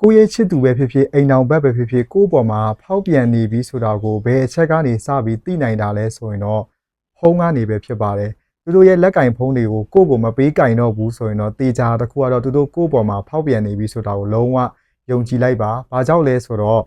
ကိုယ့်ရဲ့ချစ်သူပဲဖြစ်ဖြစ်အိမ်အောင်ဘက်ပဲဖြစ်ဖြစ်ကိုယ့်ပေါ်မှာဖောက်ပြန်နေပြီဆိုတာကိုဘယ်အချက်ကနေစပြီးသိနိုင်တာလဲဆိုရင်တော့ဖုန်းကနေပဲဖြစ်ပါတယ်သူတို့ရဲ့လက်ကင်ဖုန်းတွေကိုကိုယ့်ကိုမပေးကင်တော့ဘူးဆိုရင်တော့တေချာတစ်ခုကတော့သူတို့ကိုယ့်ပေါ်မှာဖောက်ပြန်နေပြီဆိုတာကိုလုံးဝယုံကြည်လိုက်ပါ။ဘာကြောင့်လဲဆိုတော့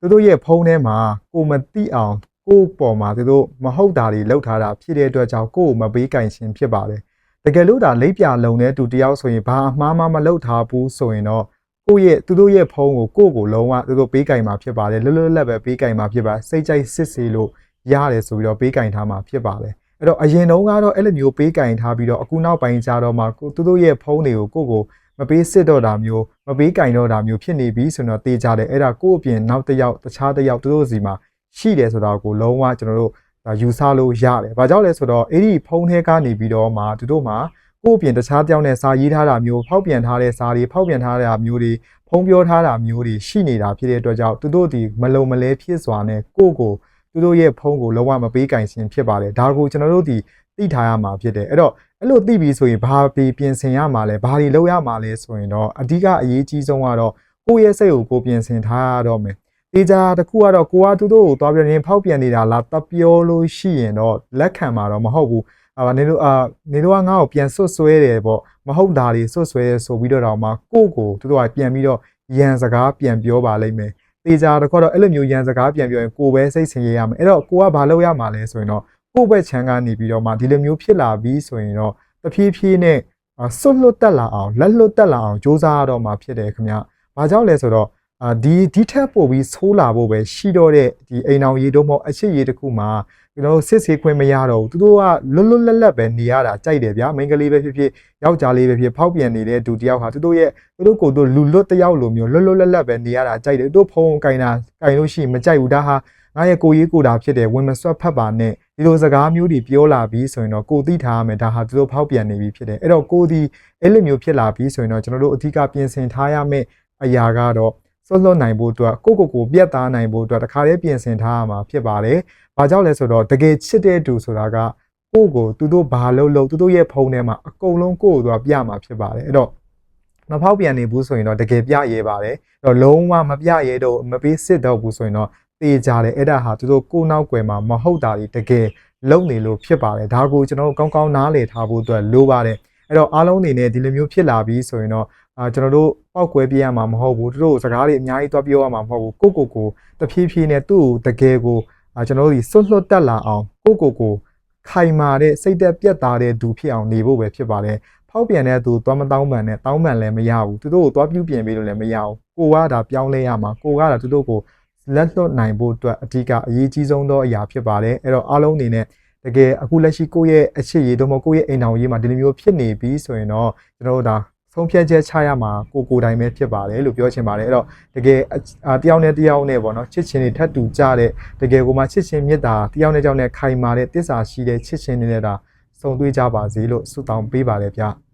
သူတို့ရဲ့ဖုန်းထဲမှာကိုမသိအောင်ကိုယ့်ပေါ်မှာသူတို့မဟုတ်တာတွေလောက်ထားတာဖြစ်တဲ့အတွက်ကြောင့်ကိုယ့်ကိုမပေးကင်ခြင်းဖြစ်ပါတယ်။တကယ်လို့ဒါလိပ်ပြလုံတဲ့သူတယောက်ဆိုရင်ဘာအမှားမှမလုပ်ထားဘူးဆိုရင်တော့ ကိုယ့်ရဲ့သူတို့ရဲ့ဖုန်းကိုကိုယ့်ကိုလုံးဝသူတို့ပေးကင်မှာဖြစ်ပါတယ်လွတ်လွတ်လပ်ပဲပေးကင်မှာဖြစ်ပါစိတ်ကြိုက်စစ်စီလို့ရတယ်ဆိုပြီးတော့ပေးကင်ထားမှာဖြစ်ပါတယ်အဲ့တော့အရင်တုန်းကတော့အဲ့လိုမျိုးပေးကင်ထားပြီးတော့အခုနောက်ပိုင်းကျတော့မှကိုသူတို့ရဲ့ဖုန်းတွေကိုကိုယ့်ကိုမပေးစစ်တော့တာမျိုးမပေးကင်တော့တာမျိုးဖြစ်နေပြီဆိုတော့တေးကြတယ်အဲ့ဒါကိုယ့်အပြင်နောက်တစ်ယောက်တခြားတစ်ယောက်သူတို့စီမှာရှိတယ်ဆိုတာကိုလုံးဝကျွန်တော်တို့ဒါယူဆလို့ရတယ်။ဘာကြောင့်လဲဆိုတော့အဲ့ဒီဖုန်းထဲကနေပြီးတော့မှသူတို့မှာ ကိုယ့်အပြင်တခြားတယောက်နဲ့စာရေးထားတာမျိုးဖောက်ပြန်ထားတဲ့စာတွေဖောက်ပြန်ထားတာမျိုးတွေဖုံးပြောထားတာမျိုးတွေရှိနေတာဖြစ်တဲ့အတွက်ကြောင့်သူတို့ဒီမလုံမလဲဖြစ်စွာနဲ့ကိုယ့်ကိုသူတို့ရဲ့ဖုန်းကိုလုံးဝမပေးကင်ခြင်းဖြစ်ပါတယ်ဒါကိုကျွန်တော်တို့ဒီသိထားရမှာဖြစ်တယ်အဲ့တော့အဲ့လိုသိပြီဆိုရင်ဘာပြီးပြင်ဆင်ရမှာလဲဘာတွေလုပ်ရမှာလဲဆိုရင်တော့အဓိကအရေးကြီးဆုံးကတော့ကိုယ့်ရဲ့စိတ်ကိုကိုယ်ပြင်ဆင်ထားရတော့မယ်တေချာတစ်ခုကတော့ကိုကသူတို့ကိုသွားပြရင်ဖောက်ပြန်နေတာလားတပြောလို့ရှိရင်တော့လက်ခံမှာတော့မဟုတ်ဘူး အာနေလို့အာနေလို့ကငါ့ကိုပြန်ဆွတ်ဆွဲတယ်ပေါ့မဟုတ်တာတွေဆွတ်ဆွဲဆိုပြီးတော့တော့မှကိုယ့်ကိုသူတို့ကပြန်ပြီးတော့ရန်စကားပြန်ပြောပါလိမ့်မယ်တေချာတစ်ခုတော့အဲ့လိုမျိုးရန်စကားပြန်ပြောရင်ကိုယ်ပဲစိတ်ဆင်ရရမယ်အဲ့တော့ကိုကဘာလုပ်ရမှာလဲဆိုရင်တော့ကိုယ့်ဘက်ချမ်းကနေပြီးတော့မှဒီလိုမျိုးဖြစ်လာပြီးဆိုရင်တော့တဖြည်းဖြည်းနဲ့ဆွတ်လွတ်တက်လာအောင်လက်လွတ်တက်လာအောင်စ조사ရတော့မှာဖြစ်တယ်ခင်ဗျ။ဘာကြောင့်လဲဆိုတော့ အာဒီဒီထက်ပို့ပြီးဆိုးလာဖို့ပဲရှိတော့တဲ့ဒီအိမ်အောင်ရေတော့မဟုတ်အချစ်ရေတစ်ခုမှာကျွန်တော်တို့စစ်ဆေးခွင့်မရတော့ဘူးသူတို့ကလွတ်လွတ်လပ်လပ်ပဲနေရတာကြိုက်တယ်ဗျာမိန်းကလေးပဲဖြစ်ဖြစ်ယောက်ျားလေးပဲဖြစ်ဖောက်ပြန်နေတဲ့ဒူတယောက်ဟာသူတို့ရဲ့သူတို့ကိုယ်တို့လူလွတ်တယောက်လိုမျိုးလွတ်လွတ်လပ်လပ်ပဲနေရတာကြိုက်တယ်သူတို့ဖုံးကင်တာကင်လို့ရှိရင်မကြိုက်ဘူးဒါဟာငါရဲ့ကိုရေးကိုတာဖြစ်တယ်ဝင်မဆွတ်ဖတ်ပါနဲ့ဒီလိုစကားမျိုးတွေပြောလာပြီးဆိုရင်တော့ကိုသိထားရမယ်ဒါဟာသူတို့ဖောက်ပြန်နေပြီဖြစ်တယ်အဲ့တော့ကိုဒီအဲ့လိုမျိုးဖြစ်လာပြီးဆိုရင်တော့ကျွန်တော်တို့အဓိကပြင်ဆင်ထားရမယ့်အရာကတော့ စွတ်လွတ်နိုင်ဖို့အတွက်ကိုကိုကိုပြတ်သားနိုင်ဖို့အတွက်တခါတည်းပြင်ဆင်ထားရမှာဖြစ်ပါတယ်။ဘာကြောင့်လဲဆိုတော့တကယ်ချစ်တဲ့သူဆိုတာကကိုကိုသူတို့ဘာလို့လို့သူတို့ရဲ့ဖုန်းထဲမှာအကုန်လုံးကိုကိုသူကပြမှာဖြစ်ပါတယ်။အဲ့တော့မဖောက်ပြန်နေဘူးဆိုရင်တော့တကယ်ပြရဲပါတယ်။အဲ့တော့လုံးဝမပြရဲတော့မပေးစစ်တော့ဘူးဆိုရင်တော့တေးကြတယ်အဲ့ဒါဟာသူတို့ကိုနောက်ွယ်မှာမဟုတ်တာတွေတကယ်လုံနေလို့ဖြစ်ပါတယ်။ဒါကိုကျွန်တော်တို့ကောင်းကောင်းနားလည်ထားဖို့အတွက်လိုပါတယ်။ အဲ့တော့အားလုံးအနေနဲ့ဒီလိုမျိုးဖြစ်လာပြီးဆိုရင်တော့အာကျွန်တော်တို့ပောက်ကွဲပြရမှာမဟုတ်ဘူးသူတို့စကားတွေအများကြီးတွားပြောရမှာမဟုတ်ဘူးကိုကိုကိုတဖြည်းဖြည်းနဲ့သူ့ကိုတကယ်ကိုအာကျွန်တော်တို့ဒီစွတ်လွတ်တက်လာအောင်ကိုကိုကိုခိုင်မာတဲ့စိတ်သက်ပြတ်သားတဲ့သူဖြစ်အောင်နေဖို့ပဲဖြစ်ပါတယ်ဖောက်ပြန်တဲ့သူသွားမတောင်းပန်နဲ့တောင်းပန်လည်းမရဘူးသူတို့ကိုသွားပြုတ်ပြင်ပေးလို့လည်းမရဘူးကိုကဒါပြောင်းလဲရမှာကိုကဒါသူတို့ကိုလက်လွတ်နိုင်ဖို့အတွက်အဓိကအရေးကြီးဆုံးသောအရာဖြစ်ပါတယ်အဲ့တော့အားလုံးအနေနဲ့ တကယ်အခုလက်ရှိကိုယ့်ရဲ့အချစ်ရည်တို့မဟုတ်ကိုယ့်ရဲ့အိမ်တော်ရေးမှာဒီလိုမျိုးဖြစ်နေပြီဆိုရင်တော့ကျွန်တော်တို့ဒါဆုံးဖြတ်ချက်ချရမှာကိုကိုတိုင်းပဲဖြစ်ပါတယ်လို့ပြောချင်ပါတယ်အဲ့တော့တကယ်တယောက်နဲ့တယောက်နဲ့ပေါ့နော်ချစ်ချင်းတွေထပ်တူကြတဲ့တကယ်ကိုမှချစ်ချင်းမြတ်တာတယောက်နဲ့တယောက်နဲ့ခိုင်မာတဲ့တစ္ဆာရှိတဲ့ချစ်ချင်းတွေနဲ့ဒါစုံတွေ့ကြပါစေလို့ဆုတောင်းပေးပါတယ်ဗျ